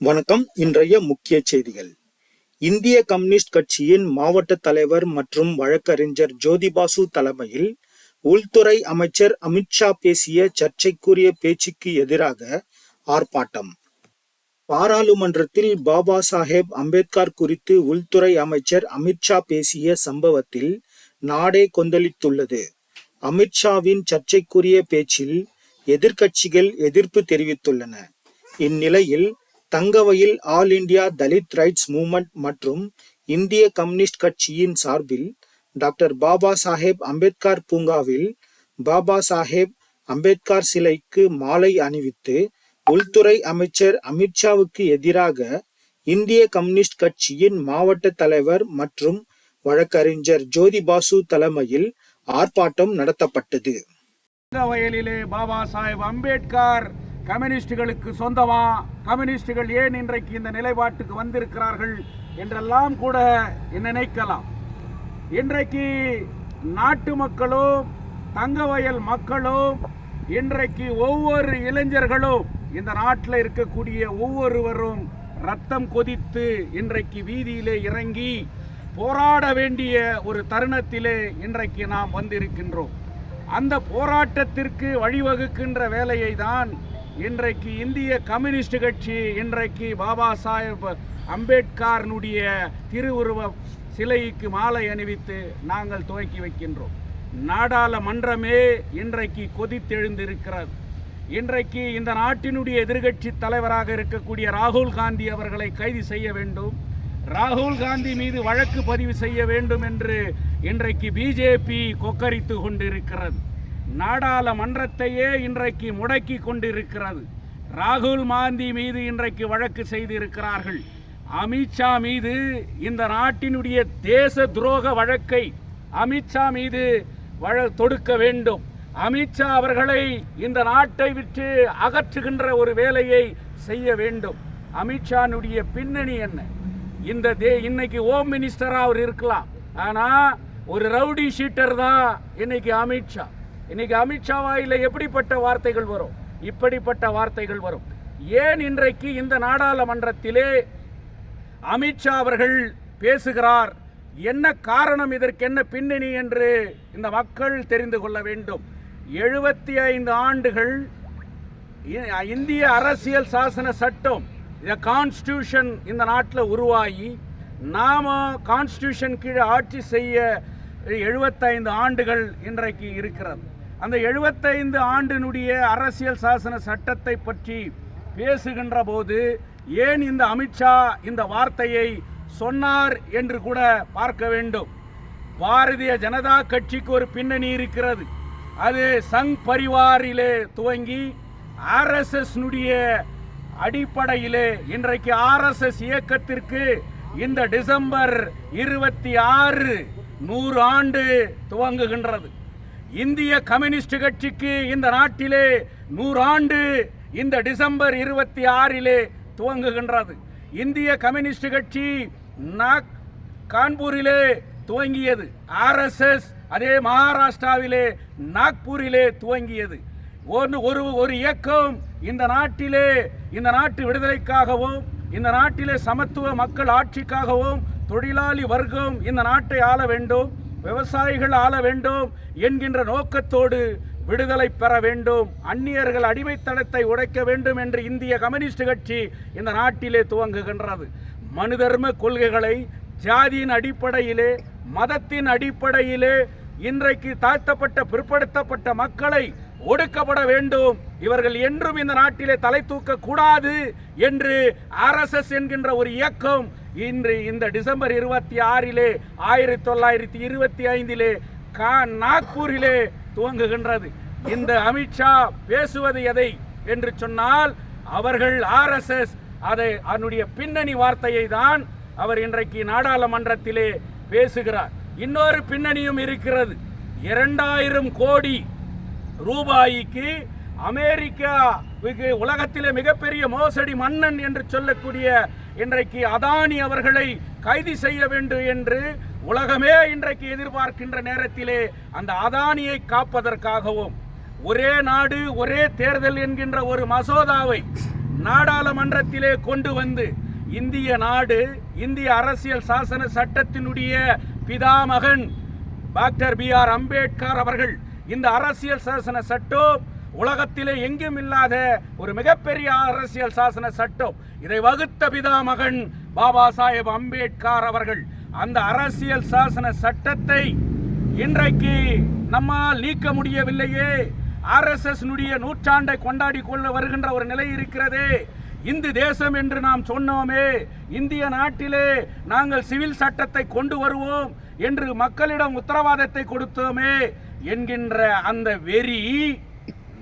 வணக்கம். இன்றைய முக்கிய செய்திகள். இந்திய கம்யூனிஸ்ட் கட்சியின் மாவட்ட தலைவர் மற்றும் வழக்கறிஞர் ஜோதிபாசு தலைமையில் உள்துறை அமைச்சர் அமித்ஷா பேசிய சர்ச்சைக்குரிய பேச்சுக்கு எதிராக ஆர்ப்பாட்டம். பாராளுமன்றத்தில் பாபா சாஹேப் அம்பேத்கர் குறித்து உள்துறை அமைச்சர் அமித்ஷா பேசிய சம்பவத்தில் நாடே கொந்தளித்துள்ளது. அமித்ஷாவின் சர்ச்சைக்குரிய பேச்சில் எதிர்க்கட்சிகள் எதிர்ப்பு தெரிவித்துள்ளன. இந்நிலையில் தங்கவையில் all India Dalit rights movement மற்றும் இந்திய கம்யூனிஸ்ட் கட்சியின் சார்பில் டாக்டர் பாபா சாஹேப் அம்பேத்கர் பூங்காவில் பாபா சாஹேப் அம்பேத்கர் சிலைக்கு மாலை அணிவித்து உள்துறை அமைச்சர் அமித்ஷாவுக்கு எதிராக இந்திய கம்யூனிஸ்ட் கட்சியின் மாவட்ட தலைவர் மற்றும் வழக்கறிஞர் ஜோதி பாசு தலைமையில் ஆர்ப்பாட்டம் நடத்தப்பட்டது. வயலிலே பாபா சாஹேப் அம்பேத்கர் கம்யூனிஸ்டுகளுக்கு சொந்தமா? கம்யூனிஸ்டுகள் ஏன் இன்றைக்கு இந்த நிலைப்பாட்டுக்கு வந்திருக்கிறார்கள் என்றெல்லாம் கூட நினைக்கலாம். இன்றைக்கு நாட்டு மக்களும் தங்கவயல் மக்களும் இன்றைக்கு ஒவ்வொரு இளைஞர்களும் இந்த நாட்டில் இருக்கக்கூடிய ஒவ்வொருவரும் ரத்தம் கொதித்து இன்றைக்கு வீதியிலே இறங்கி போராட வேண்டிய ஒரு தருணத்திலே இன்றைக்கு நாம் வந்திருக்கின்றோம். அந்த போராட்டத்திற்கு வழிவகுக்கின்ற வேலையை தான் இன்றைக்கு இந்திய கம்யூனிஸ்ட் கட்சி இன்றைக்கு பாபா சாஹேப் அம்பேத்கர்னுடைய திருவுருவ சிலைக்கு மாலை அணிவித்து நாங்கள் துவக்கி வைக்கின்றோம். நாடாளுமன்றமே இன்றைக்கு கொதித்தெழுந்திருக்கிறது. இன்றைக்கு இந்த நாட்டினுடைய எதிர்கட்சி தலைவராக இருக்கக்கூடிய ராகுல் காந்தி அவர்களை கைது செய்ய வேண்டும். ராகுல் காந்தி மீது வழக்கு பதிவு செய்ய வேண்டும் என்று இன்றைக்கு பிஜேபி கொக்கரித்து கொண்டிருக்கிறது. நாடாளுமன்றத்தையே இன்றைக்கு முடக்கி கொண்டிருக்கிறது. ராகுல் காந்தி மீது இன்றைக்கு வழக்கு செய்திருக்கிறார்கள். அமித்ஷா மீது இந்த நாட்டினுடைய தேச துரோக வழக்கை அமித்ஷா மீது வழ தொடுக்க வேண்டும். அமித்ஷா அவர்களை இந்த நாட்டை விட்டு அகற்றுகின்ற ஒரு வேலையை செய்ய வேண்டும். அமித்ஷானுடைய பின்னணி என்ன? இந்த தே இன்னைக்கு ஹோம் மினிஸ்டராக அவர் இருக்கலாம். ஆனால் ஒரு ரவுடி ஷீட்டர் தான் இன்னைக்கு அமித்ஷா இன்னைக்கு அமித்ஷா வாயில எப்படிப்பட்ட வார்த்தைகள் வரும்? இப்படிப்பட்ட வார்த்தைகள் வரும். ஏன் இன்றைக்கு இந்த நாடாளுமன்றத்திலே அமித்ஷா அவர்கள் பேசுகிறார்? என்ன காரணம் இதற்கு? என்ன பின்னணி என்று இந்த மக்கள் தெரிந்து கொள்ள வேண்டும். எழுபத்தி ஐந்து ஆண்டுகள் இந்திய அரசியல் சாசன சட்டம் இந்த கான்ஸ்டியூஷன் இந்த நாட்டில் உருவாகி நாம கான்ஸ்டியூஷன் கீழே ஆட்சி செய்ய எழுபத்தைந்து ஆண்டுகள் இன்றைக்கு இருக்கிறது. அந்த எழுபத்தைந்து ஆண்டினுடைய அரசியல் சாசன சட்டத்தை பற்றி பேசுகின்ற போது ஏன் இந்த அமித்ஷா இந்த வார்த்தையை சொன்னார் என்று கூட பார்க்க வேண்டும். பாரதிய ஜனதா கட்சிக்கு ஒரு பின்னணி இருக்கிறது. அது சங் பரிவாரிலே துவங்கி ஆர்எஸ்எஸ்னுடைய அடிப்படையிலே இன்றைக்கு ஆர்எஸ்எஸ் இயக்கத்திற்கு இந்த டிசம்பர் இருபத்தி ஆறு நூறு ஆண்டு துவங்குகின்றது. இந்திய கம்யூனிஸ்ட் கட்சிக்கு இந்த நாட்டிலே நூறாண்டு இந்த டிசம்பர் இருபத்தி ஆறிலே துவங்குகின்றது. இந்திய கம்யூனிஸ்ட் கட்சி நாக் கான்பூரிலே துவங்கியது. ஆர்எஸ்எஸ் அதே மகாராஷ்டிராவிலே நாக்பூரிலே துவங்கியது. ஒன்று ஒரு ஒரு இயக்கம் இந்த நாட்டிலே இந்த நாட்டு விடுதலைக்காகவும் இந்த நாட்டிலே சமத்துவ மக்கள் ஆட்சிக்காகவும் தொழிலாளி வர்க்கம் இந்த நாட்டை ஆள வேண்டும். விவசாயிகள் ஆள வேண்டும் என்கின்ற நோக்கத்தோடு விடுதலை பெற வேண்டும். அந்நியர்கள் அடிமைத்தனத்தை உடைக்க வேண்டும் என்று இந்திய கம்யூனிஸ்ட் கட்சி இந்த நாட்டிலே துவங்குகின்றது. மனுதர்ம கொள்கைகளை ஜாதியின் அடிப்படையிலே மதத்தின் அடிப்படையிலே இன்றைக்கு தாழ்த்தப்பட்ட பிற்படுத்தப்பட்ட மக்களை ஒடுக்கப்பட வேண்டும். இவர்கள் என்றும் இந்த நாட்டிலே தலை தூக்க கூடாது என்று ஆர்எஸ்எஸ் என்கின்ற ஒரு இயக்கம் இன்று இந்த டிசம்பர் இருபத்தி ஆறிலே ஆயிரத்தி தொள்ளாயிரத்தி இருபத்தி ஐந்திலே கா நாக்பூரிலே துவங்குகின்றது. இந்த அமித்ஷா பேசுவது எதை என்று சொன்னால் அவர்கள் ஆர்எஸ்எஸ் அதை அதனுடைய பின்னணி வார்த்தையை தான் அவர் இன்றைக்கு நாடாளுமன்றத்திலே பேசுகிறார். இன்னொரு பின்னணியும் இருக்கிறது. இரண்டாயிரம் கோடி ரூபாய்க்கு அமெரிக்கா உலகத்திலே மிகப்பெரிய மோசடி மன்னன் என்று சொல்லக்கூடிய இன்றைக்கு அதானி அவர்களை கைது செய்ய வேண்டும் என்று உலகமே இன்றைக்கு எதிர்பார்க்கின்ற நேரத்திலே அந்த அதானியை காப்பதற்காகவும் ஒரே நாடு ஒரே தேர்தல் என்கின்ற ஒரு மசோதாவை நாடாளுமன்றத்திலே கொண்டு வந்து இந்திய நாடு இந்திய அரசியல் சாசன சட்டத்தினுடைய பிதாமகன் டாக்டர் பி ஆர் அம்பேத்கர் அவர்கள் இந்த அரசியல் சாசன சட்டம் உலகத்திலே எங்கும் இல்லாத ஒரு மிகப்பெரிய அரசியல் சாசன சட்டம். இதை வகுத்த பிதாமகன் பாபா சாஹேப் அம்பேத்கர் அவர்கள். அந்த அரசியல் சாசன சட்டத்தை இன்றைக்கு நம்மால் நீக்க முடியவில்லையே. ஆர்எஸ்எஸ் நூற்றாண்டை கொண்டாடி கொள்ள வருகின்ற ஒரு நிலை இருக்கிறதே. இந்து தேசம் என்று நாம் சொன்னோமே. இந்திய நாட்டிலே நாங்கள் சிவில் சட்டத்தை கொண்டு வருவோம் என்று மக்களிடம் உத்தரவாதத்தை கொடுத்தோமே என்கின்ற அந்த வெறி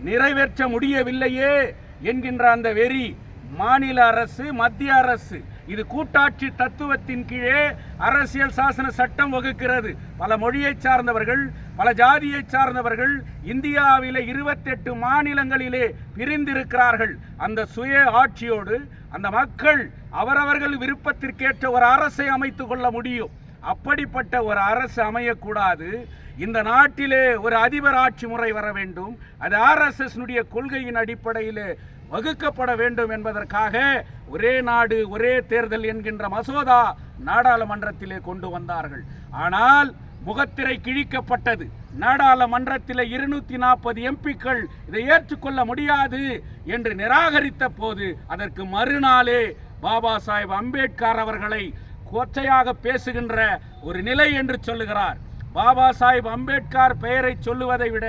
நிறைவேற்ற முடியவில்லையே என்கின்ற அந்த வெறி மாநில அரசு மத்திய அரசு இது கூட்டாட்சி தத்துவத்தின் கீழே அரசியல் சாசன சட்டம் வகுக்கிறது. பல மொழியை சார்ந்தவர்கள் பல ஜாதியை சார்ந்தவர்கள் இந்தியாவிலே இருபத்தெட்டு மாநிலங்களிலே பிரிந்திருக்கிறார்கள். அந்த சுய ஆட்சியோடு அந்த மக்கள் அவரவர்கள் விருப்பத்திற்கேற்ற ஒரு அரசை அமைத்துக் கொள்ள முடியும். அப்படிப்பட்ட ஒரு அரசு அமையக்கூடாது. இந்த நாட்டிலே ஒரு அதிபர் ஆட்சி முறை வர வேண்டும். அது ஆர்எஸ்எஸ்னுடைய கொள்கையின் அடிப்படையில் வகுக்கப்பட வேண்டும் என்பதற்காக ஒரே நாடு ஒரே தேர்தல் என்கின்ற மசோதா நாடாளுமன்றத்திலே கொண்டு வந்தார்கள். ஆனால் முகத்திரை கிழிக்கப்பட்டது. நாடாளுமன்றத்தில் இருநூத்தி நாற்பது எம்பிக்கள் இதை ஏற்றுக்கொள்ள முடியாது என்று நிராகரித்த போது அதற்கு மறுநாளே பாபா சாஹேப் அம்பேத்கர் அவர்களை கொச்சையாக பேசுகின்ற ஒரு நிலை என்று சொல்லுகிறார். பாபா சாஹிப் அம்பேத்கர் பெயரை சொல்லுவதை விட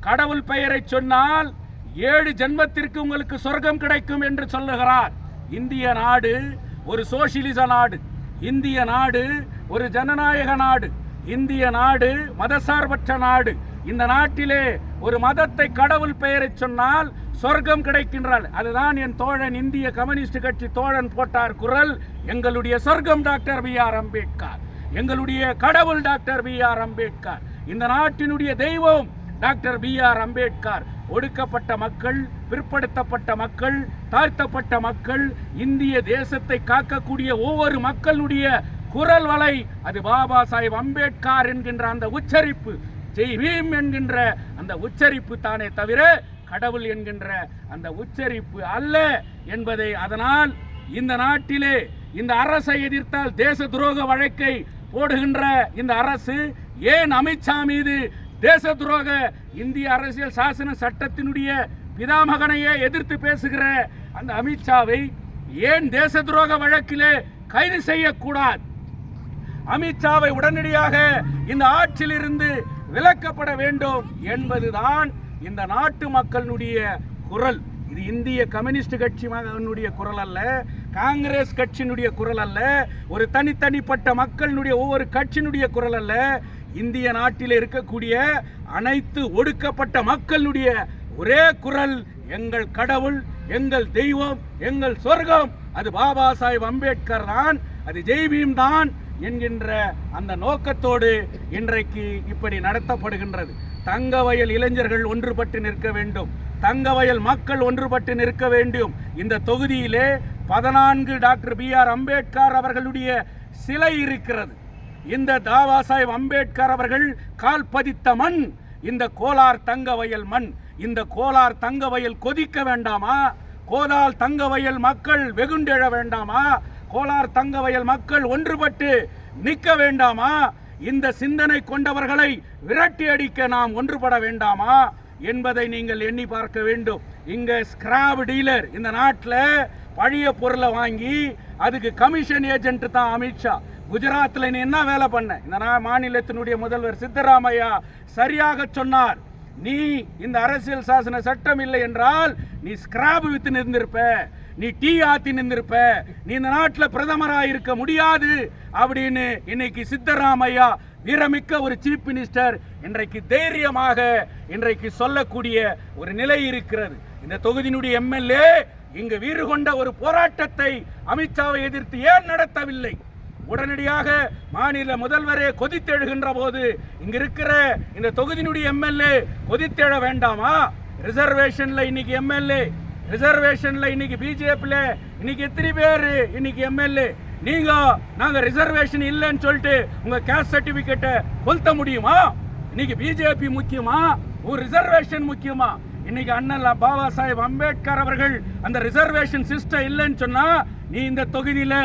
கடவுள் பெயரை சொன்னால் ஏழு ஜென்மத்திற்கு உங்களுக்கு சொர்க்கம் கிடைக்கும் என்று சொல்லுகிறார். இந்திய நாடு ஒரு சோசியலிச நாடு. இந்திய நாடு ஒரு ஜனநாயக நாடு. இந்திய நாடு மதசார்பற்ற நாடு. இந்த நாட்டிலே ஒரு மதத்தை கடவுள் பெயரை சொன்னால் சொர்க்கம் கிடைக்கின்றால். அதுதான் என் தோழன் இந்திய கம்யூனிஸ்ட் கட்சி தோழன் போட்டார் குரல். எங்களுடைய சொர்க்கம் டாக்டர் பி ஆர் அம்பேத்கர். எங்களுடைய கடவுள் டாக்டர் பி ஆர் அம்பேத்கர். இந்த நாட்டினுடைய தெய்வம் டாக்டர் பி ஆர் அம்பேத்கர். ஒடுக்கப்பட்ட மக்கள் பிற்படுத்தப்பட்ட மக்கள் தாழ்த்தப்பட்ட மக்கள் இந்திய தேசத்தை காக்கக்கூடிய ஒவ்வொரு மக்களுடைய குரல் வலை அது பாபா சாஹிப் அம்பேத்கர் என்கின்ற அந்த உச்சரிப்பு. ஜெய் பீம் என்கின்ற அந்த உச்சரிப்பு தானே தவிர கடவுள் என்கின்ற அந்த உச்சரிப்பு அல்ல என்பதை அதனால் இந்த நாட்டிலே இந்த அரசை எதிர்த்தால் தேச துரோக வழக்கை போடுகின்ற இந்த அரசு ஏன் அமித்ஷா மீது தேச துரோக இந்திய அரசியல் சாசன சட்டத்தினுடைய பிதாமகனையே எதிர்த்து பேசுகிற அந்த அமித்ஷாவை ஏன் தேச துரோக வழக்கிலே கைது செய்யக்கூடாது? அமித்ஷாவை உடனடியாக இந்த ஆட்சியிலிருந்து விலக்கப்பட வேண்டும் என்பதுதான் இந்த நாட்டு மக்களுடைய குரல். இது இந்திய கம்யூனிஸ்ட் கட்சி மகனுடைய குரல் அல்ல காங்கிரஸ் கட்சியினுடைய குரல் அல்ல ஒரு தனித்தனிப்பட்ட மக்களினுடைய ஒவ்வொரு கட்சியினுடைய குரல் அல்ல. இந்திய நாட்டில் இருக்கக்கூடிய அனைத்து ஒடுக்கப்பட்ட மக்களுடைய ஒரே குரல் எங்கள் கடவுள் எங்கள் தெய்வம் எங்கள் சொர்க்கம். அது பாபா சாஹிப் அம்பேத்கர் தான் அது ஜெய்பீம் தான் என்கின்ற அந்த நோக்கத்தோடு இன்றைக்கு இப்படி நடத்தப்படுகின்றது. தங்க வயல் இளைஞர்கள் ஒன்றுபட்டு நிற்க வேண்டும். தங்க வயல் மக்கள் ஒன்றுபட்டு நிற்க வேண்டும். இந்த தொகுதியிலே பதினான்கு டாக்டர் பி ஆர் அம்பேத்கர் அவர்களுடைய சிலை இருக்கிறது. இந்த தாவா சாஹிப் அம்பேத்கர் அவர்கள் கால் பதித்த மண் இந்த கோலார் தங்க வயல் மண். இந்த கோலார் தங்க வயல் கொதிக்க வேண்டாமா? கோலார் தங்க வயல் மக்கள் வெகுண்டெழ வேண்டாமா? கோலார் தங்க வயல் மக்கள் ஒன்றுபட்டு நிற்க வேண்டாமா? இந்த சிந்தனை கொண்டவர்களை விரட்டி அடிக்க நாம் ஒன்றுபட வேண்டாமா? என்பதை நீங்கள் எண்ணி பார்க்க வேண்டும். இங்க ஸ்கிராப் டீலர் இந்த நாட்டில் பழைய பொருளை வாங்கி அதுக்கு கமிஷன் ஏஜென்ட் தான் அமித்ஷா குஜராத்தில் நீ என்ன வேலை பண்ண? இந்த நான் மாநிலத்தினுடைய முதல்வர் சித்தராமையா சரியாக சொன்னார். நீ இந்த அரசியல் சாசன சட்டம் இல்லை என்றால் நீ ஸ்கிராப் வித்து நிறந்திருப்ப. நீ டீ ஆத்தி நின்றிருப்ப நீ இந்த நாட்டில் பிரதமராக இருக்க முடியாது அப்படின்னு இன்னைக்கு சித்தராமையா வீரமிக்க ஒரு சீஃப் மினிஸ்டர் இன்றைக்கு தைரியமாக இன்றைக்கு சொல்லக்கூடிய ஒரு நிலை இருக்கிறது. இந்த தொகுதியினுடைய எம்எல்ஏ இங்கு வீறு கொண்ட ஒரு போராட்டத்தை அமித்ஷாவை எதிர்த்து ஏன் நடத்தவில்லை? உடனடியாக மாநில முதல்வரே கொதித்தெழுகின்ற போது இங்க இருக்கிற இந்த தொகுதியினுடைய எம்எல்ஏ கொதித்தெழ வேண்டாமா? ரிசர்வேஷன்ல இன்னைக்கு எம்எல்ஏ ரிசர்வேஷனில் இன்னைக்கு பிஜேபியில் இன்னைக்கு எத்தனை பேர்? இன்னைக்கு எம்எல்ஏ. நீங்கள் நாங்கள் ரிசர்வேஷன் இல்லைன்னு சொல்லிட்டு உங்கள் கேஸ்ட் சர்டிஃபிகேட்டை கொளுத்த முடியுமா? இன்னைக்கு பிஜேபி முக்கியமா? ஒரு ரிசர்வேஷன் முக்கியமா? இன்னைக்கு அண்ணல் பாபா சாஹேப் அம்பேத்கர் அவர்கள் அந்த ரிசர்வேஷன் சிஸ்டம் இல்லைன்னு சொன்னால் நீ இந்த தொகுதியில்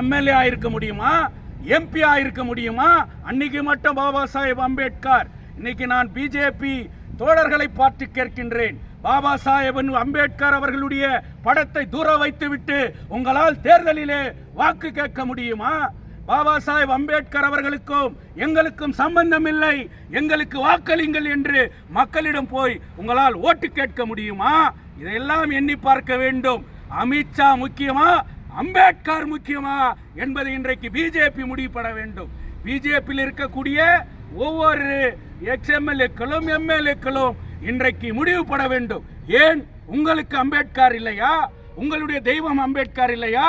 எம்எல்ஏ ஆயிருக்க முடியுமா? எம்பி ஆயிருக்க முடியுமா? அன்னைக்கு மட்டும் பாபா சாஹேப் அம்பேத்கர். இன்னைக்கு நான் பிஜேபி தோழர்களை பார்த்து கேட்கின்றேன். பாபா சாஹேப் அம்பேத்கர் அவர்களுடைய படத்தை தூர வைத்துவிட்டு உங்களால் தேர்தலிலே வாக்கு கேட்க முடியுமா? பாபா சாஹேப் அம்பேத்கர் அவர்களுக்கும் எங்களுக்கும் சம்பந்தம் இல்லை. எங்களுக்கு வாக்களிங்கள் என்று மக்களிடம் போய் உங்களால் ஓட்டு கேட்க முடியுமா? இதையெல்லாம் எண்ணி பார்க்க வேண்டும். அமித்ஷா முக்கியமா? அம்பேத்கர் முக்கியமா? என்பதை இன்றைக்கு பிஜேபி முடிவுபட வேண்டும். பிஜேபியில் இருக்கக்கூடிய ஒவ்வொரு எக்ஸ்எம்எல்ஏக்களும் எம்எல்ஏக்களும் இன்றைக்கு முடிவுபட வேண்டும். ஏன் உங்களுக்கு அம்பேத்கர் இல்லையா? உங்களுடைய தெய்வம் அம்பேத்கர் இல்லையா?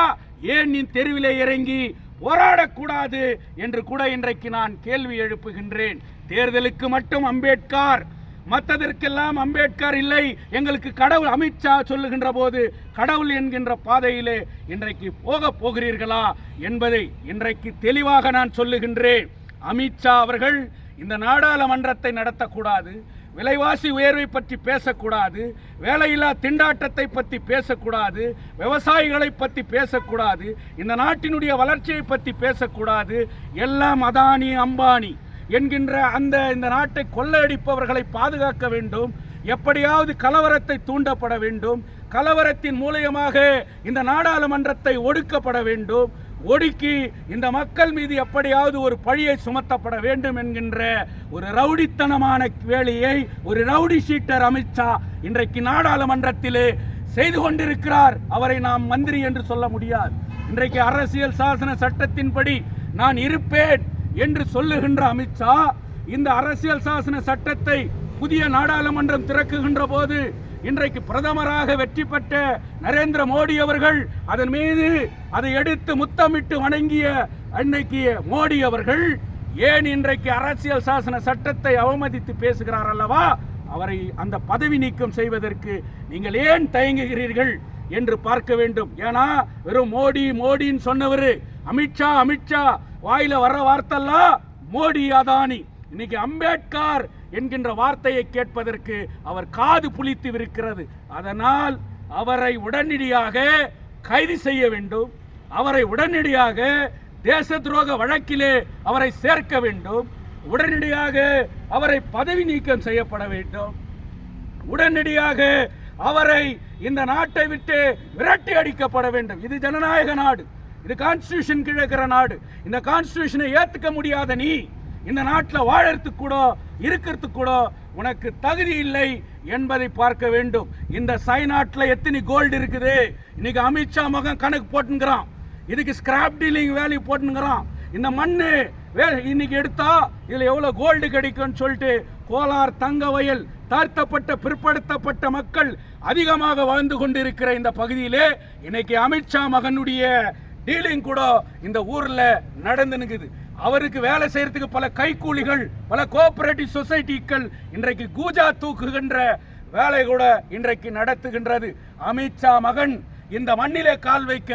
ஏன் நீ தெருவிலே இறங்கி போராடக்கூடாது என்று கூட இன்றைக்கு நான் கேள்வி எழுப்புகின்றேன். தேர்தலுக்கு மட்டும் அம்பேத்கர் மற்றதற்கெல்லாம் அம்பேத்கர் இல்லை. எங்களுக்கு கடவுள் அமித்ஷா சொல்லுகின்ற போது கடவுள் என்கின்ற பாதையிலே இன்றைக்கு போக போகிறீர்களா என்பதை இன்றைக்கு தெளிவாக நான் சொல்லுகின்றேன். அமித்ஷா அவர்கள் இந்த நாடாளுமன்றத்தை நடத்தக்கூடாது விலைவாசி உயர்வை பற்றி பேசக்கூடாது வேலையில்லா திண்டாட்டத்தை பற்றி பேசக்கூடாது விவசாயிகளை பற்றி பேசக்கூடாது இந்த நாட்டினுடைய வளர்ச்சியை பற்றி பேசக்கூடாது. எல்லாம் அதானி அம்பானி என்கின்ற அந்த இந்த நாட்டை கொள்ளையடிப்பவர்களை பாதுகாக்க வேண்டும். எப்படியாவது கலவரத்தை தூண்டப்பட வேண்டும். கலவரத்தின் மூலியமாக இந்த நாடாளுமன்றத்தை ஒடுக்கப்பட வேண்டும். ஒடுக்கி இந்த மக்கள் மீது எப்படியாவது ஒரு பழியை சுமத்தப்பட வேண்டும் என்கின்ற ஒரு ரவுடித்தனமான வேலையை ஒரு ரவுடி ஷீட்டர் அமித்ஷா இன்றைக்கு நாடாளுமன்றத்திலே செய்து கொண்டிருக்கிறார். அவரை நாம் மந்திரி என்று சொல்ல முடியாது. இன்றைக்கு அரசியல் சாசன சட்டத்தின்படி நான் இருப்பேன் என்று சொல்லுகின்ற அமித்ஷா இந்த அரசியல் சாசன சட்டத்தை புதிய நாடாளுமன்றம் திறக்குகின்ற போது இன்றைக்கு பிரதமராக வெற்றி பெற்ற நரேந்திர மோடி அவர்கள் அதன் மீது அதை எடுத்து முத்தமிட்டு வணங்கிய அன்னைக்கு மோடி அவர்கள் ஏன் இன்றைக்கு அரசியல் சாசன சட்டத்தை அவமதித்து பேசுகிறார் அல்லவா? அவரை அந்த பதவி நீக்கம் செய்வதற்கு நீங்கள் ஏன் தயங்குகிறீர்கள் என்று பார்க்க வேண்டும். ஏன்னா வெறும் மோடி மோடின்னு சொன்னவர் அமித்ஷா அமித்ஷா வாயில வர்ற வார்த்தைலாம் மோடி அதானி. இன்னைக்கு அம்பேத்கர் என்கின்ற வார்த்தையை கேட்பதற்கு அவர் காது புளித்து இருக்கிறது அதனால் அவரை உடனடியாக கைது செய்ய வேண்டும். அவரை உடனடியாக தேச துரோக வழக்கிலே அவரை சேர்க்க வேண்டும். உடனடியாக அவரை பதவி நீக்கம் செய்யப்பட வேண்டும். உடனடியாக அவரை இந்த நாட்டை விட்டு விரட்டி அடிக்கப்பட வேண்டும். இது ஜனநாயக நாடு. இது கான்ஸ்டியூஷன் கிழக்கிற நாடு. இந்த கான்ஸ்டியூஷனை ஏற்றுக்க முடியாத நீ இந்த நாட்டில் வாழறதுக்கு கூட இருக்கிறது கூட உனக்கு தகுதி இல்லை என்பதை பார்க்க வேண்டும். இந்த சைநாட்டில் எத்தனை கோல்டு இருக்குது? இன்னைக்கு அமித்ஷா மகன் கணக்கு போட்டுங்கிறான் இதுக்கு ஸ்கிராப் டீலிங் வேல்யூ போட்டுங்கிறான் இந்த மண்ணு வே இன்னைக்கு எடுத்தா இதில் எவ்வளோ கோல்டு கிடைக்கும்னு சொல்லிட்டு கோலார் தங்க வயல் தாழ்த்தப்பட்ட பிற்படுத்தப்பட்ட மக்கள் அதிகமாக வாழ்ந்து கொண்டிருக்கிற இந்த பகுதியிலே இன்னைக்கு அமித்ஷா மகனுடைய டீலிங் கூட இந்த ஊரில் நடந்து நிற்குது அவருக்கு வேலை செய்யறதுக்கு பல கைக்கூலிகள் பல கோஆபரேட்டிவ் சொசைட்டிகள் இன்றைக்கு கூஜா தூக்குகின்ற வேலை கூட இன்றைக்கு நடத்துகின்றது. அமித்ஷா மகன் இந்த மண்ணிலே கால் வைக்க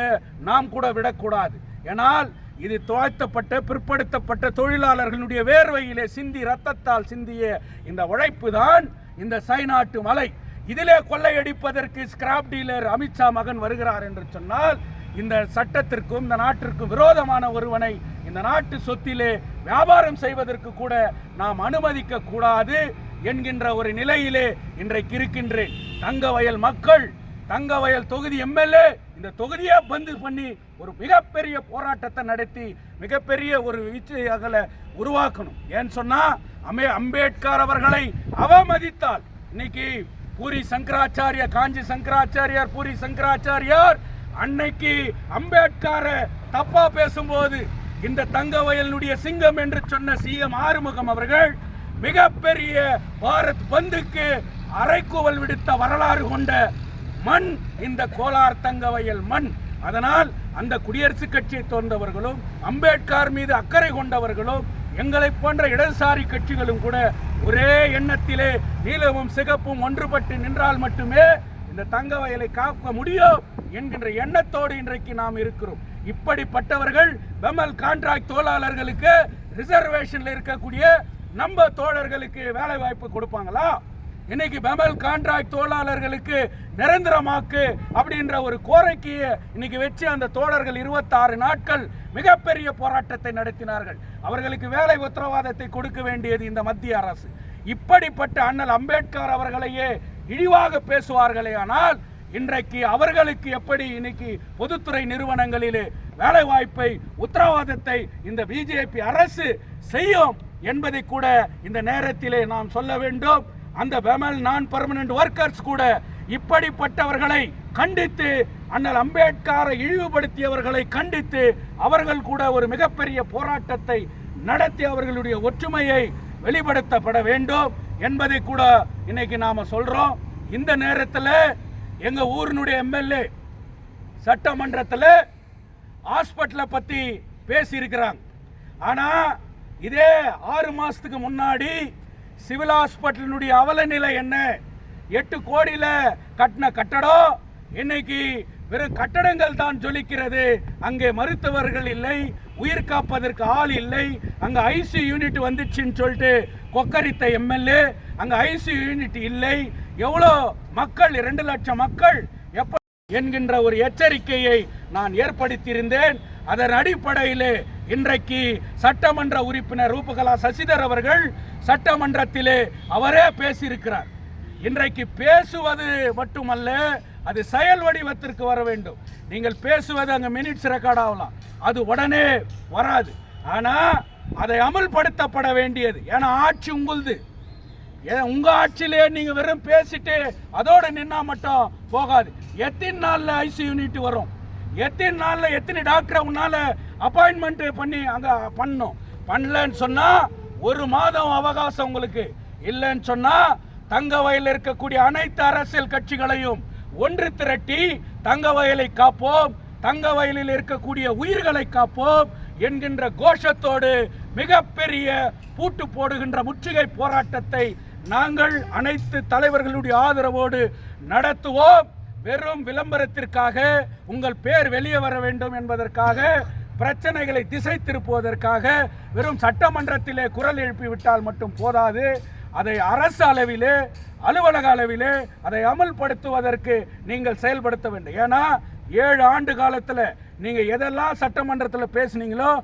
நாம் கூட விடக்கூடாது. ஏனால் இது துவாழ்த்தப்பட்ட பிற்படுத்தப்பட்ட தொழிலாளர்களுடைய வேர்வையிலே சிந்தி ரத்தத்தால் சிந்திய இந்த உழைப்பு தான் இந்த சைநாட்டு மலை. இதிலே கொள்ளையடிப்பதற்கு ஸ்கிராப் டீலர் அமித்ஷா மகன் வருகிறார் என்று சொன்னால் இந்த சட்டத்திற்கும் இந்த நாட்டிற்கும் விரோதமான ஒருவனை இந்த நாட்டு சொத்திலே வியாபாரம் செய்வதற்கு கூட நாம் அனுமதிக்க கூடாது என்கின்ற ஒரு நிலையிலே இன்றைக்கு இருக்கின்றேன். தங்கவயல் மக்கள் தங்கவயல் தொகுதி எம்எல்ஏ இந்த தொகுதியை பந்து பண்ணி ஒரு மிகப்பெரிய போராட்டத்தை நடத்தி மிகப்பெரிய ஒரு வீச்சைகளை உருவாக்கணும். ஏன்னு சொன்னா அமே அம்பேத்கர் அவர்களை அவமதித்தால் இன்னைக்கு பூரி சங்கராச்சாரியார் காஞ்சி சங்கராச்சாரியார் பூரி சங்கராச்சாரியார் அன்னைக்கு அம்பேத்கார தப்பா பேசும்போது இந்த தங்கவயலுடைய சிங்கம் என்று சொன்ன சிஎம் ஆறுமுகம் அவர்கள் மிகப்பெரிய பாரத் பந்துக்கு அரைக்குவல் விடுத்த வரலாறு கொண்ட மண் இந்த கோலார் தங்கவயல் மண். அதனால் அந்த குடியரசுக் கட்சியை தோன்றவர்களும் அம்பேத்கர் மீது அக்கறை கொண்டவர்களும் எங்களைப் போன்ற இடதுசாரி கட்சிகளும் கூட ஒரே எண்ணத்திலே நீலமும் சிகப்பும் ஒன்றுபட்டு நின்றால் மட்டுமே இந்த தங்க வயலை காக்க முடியும். என்கின்ற எண்ணத்தோடு இன்றைக்கு நாம் இருக்கிறோம். இப்படிப்பட்டவர்கள் பெமல் கான்ட்ராக்ட் தொழிலாளர்களுக்கு ரிசர்வேஷனில் இருக்கக்கூடிய நம்ம தோழர்களுக்கு வேலை வாய்ப்பு கொடுப்பாங்களா? இன்னைக்கு பெமல் கான்ட்ராக்ட் தொழிலாளர்களுக்கு நிரந்தரமாக்கு அப்படின்ற ஒரு கோரிக்கையை இன்னைக்கு வச்சு அந்த தோழர்கள் இருபத்தாறு நாட்கள் மிகப்பெரிய போராட்டத்தை நடத்தினார்கள். அவர்களுக்கு வேலை உத்தரவாதத்தை கொடுக்க வேண்டியது இந்த மத்திய அரசு. இப்படிப்பட்ட அண்ணல் அம்பேத்கர் அவர்களையே இழிவாக பேசுவார்களே ஆனால் இன்றைக்கு அவர்களுக்கு எப்படி இன்னைக்கு பொதுத்துறை நிறுவனங்களிலே வேலை வாய்ப்பை உத்தரவாதத்தை இந்த பிஜேபி அரசு செய்யும் என்பதை கூட இந்த நேரத்திலே நாம் சொல்ல வேண்டும். அந்த பெமல் நான் பர்மனன்ட் ஒர்க்கர்ஸ் கூட இப்படிப்பட்டவர்களை கண்டித்து அண்ணல் அம்பேத்கரை இழிவுபடுத்தியவர்களை கண்டித்து அவர்கள் கூட ஒரு மிகப்பெரிய போராட்டத்தை நடத்தி அவர்களுடைய ஒற்றுமையை வெளிப்படுத்தப்பட வேண்டும் என்பதை கூட இன்னைக்கு நாம சொல்றோம். இந்த நேரத்தில் எங்கள் ஊரினுடைய எம்எல்ஏ சட்டமன்றத்தில் ஹாஸ்பிட்டலை பற்றி பேசியிருக்கிறாங்க. ஆனால் இதே ஆறு மாதத்துக்கு முன்னாடி சிவில் ஹாஸ்பிட்டலினுடைய அவலநிலை என்ன? எட்டு கோடியில் கட்டின கட்டடம் இன்னைக்கு வெறும் கட்டடங்கள் தான் ஜொலிக்கிறது. அங்கே மருத்துவர்கள் இல்லை உயிர் காப்பதற்கு ஆள் இல்லை. அங்கே ஐசி யூனிட் வந்துச்சுன்னு சொல்லிட்டு கொக்கரித்த எம்எல்ஏ அங்கே ஐசி யூனிட் இல்லை. எவ்வளோ மக்கள் இரண்டு லட்சம் மக்கள் எப்ப என்கின்ற ஒரு எச்சரிக்கையை நான் ஏற்படுத்தியிருந்தேன். அதன் அடிப்படையிலே இன்றைக்கு சட்டமன்ற உறுப்பினர் ரூபகலா சசிதர் அவர்கள் சட்டமன்றத்திலே அவரே பேசியிருக்கிறார். இன்றைக்கு பேசுவது மட்டுமல்ல அது செயல் வடிவத்திற்கு வர வேண்டும். நீங்கள் பேசுவது அங்கே மினிட்ஸ் ரெக்கார்ட் ஆகலாம். அது உடனே வராது. ஆனால் அதை அமல்படுத்தப்பட வேண்டியது. ஏன்னா ஆட்சி உங்களுது. ஏன் உங்க ஆட்சியிலே நீங்க வெறும் பேசிட்டு அதோட நின்னா மட்டும் போகாது. எத்தனை நாள்ல ஐசி யூனிட் வரும்? எத்தனை நாள்ல எத்தனை டாக்டரை உன்னால அப்பாயின்மெண்ட் பண்ணி அங்க பண்ணும்? பண்ணலன்னு சொன்னா ஒரு மாதம் அவகாசம் உங்களுக்கு. இல்லைன்னு சொன்னா தங்க வயலில் இருக்கக்கூடிய அனைத்து அரசியல் கட்சிகளையும் ஒன்று திரட்டி தங்க வயலை காப்போம். தங்க வயலில் இருக்கக்கூடிய உயிர்களை காப்போம் என்கின்ற கோஷத்தோடு மிகப்பெரிய பூட்டு போடுகின்ற முற்றுகை போராட்டத்தை நாங்கள் அனைத்து தலைவர்களுடைய ஆதரவோடு நடத்துவோம். வெறும் விளம்பரத்திற்காக உங்கள் பேர் வெளியே வர வேண்டும் என்பதற்காக பிரச்சனைகளை திசை திருப்புவதற்காக வெறும் சட்டமன்றத்திலே குரல் எழுப்பிவிட்டால் மட்டும் போதாது. அதை அரசு அளவிலே அலுவலக அளவிலே அதை அமல்படுத்துவதற்கு நீங்கள் செயல்படுத்த வேண்டும். ஏன்னா ஏழு ஆண்டு காலத்தில் நீங்கள் எதெல்லாம் சட்டமன்றத்தில் பேசுனீங்களோ